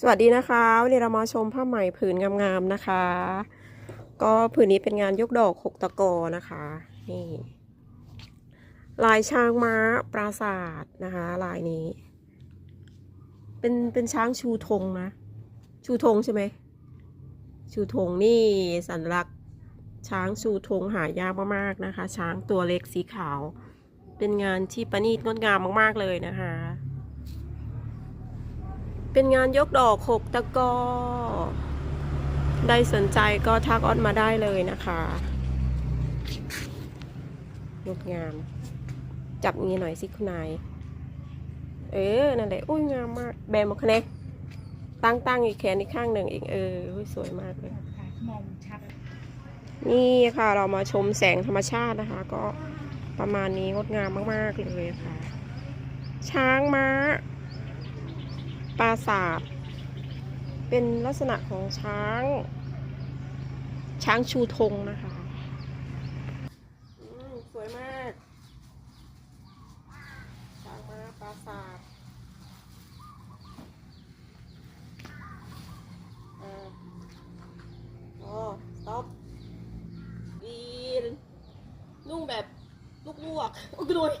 สวัสดีนะคะวันนี้เรามาชมผ้าไหมผืนงามๆนะคะ ก็ผืนนี้เป็นงานยกดอกหกตะกอนะคะนี่ลายช้างม้าปราศาสตร์นะคะ ลายนี้ เป็นเป็นช้างชูธงนะ ชูธงใช่ไหมชูธงนี่สัญลักษณ์ช้างชูธงหายากมากๆนะคะ ช้างตัวเล็กสีขาว เป็นงานที่ประณีตงดงามมากๆเลยนะคะ เป็นงานยกดอกหกตะกอได้สนใจก็ทักออนมาได้เลยนะคะงดงาม จับงี้หน่อยสิคุณนาย เออ นั่นแหละ อุ้ยงามมาก แบมคะแนนตั้งตั้งอีกแขนอีกข้างหนึ่งเองเออสวยมากเลย นี่ค่ะเรามาชมแสงธรรมชาตินะคะ ก็ประมาณนี้งดงามมาก ๆ เลยค่ะ ช้างม้า ปราสาทเป็นลักษณะของช้าง ช้างชูธงนะคะ สวยมาก ช้างมาปราสาทอ่าโอ้ stop ดีนุ่งแบบลูกลวกอุ้ย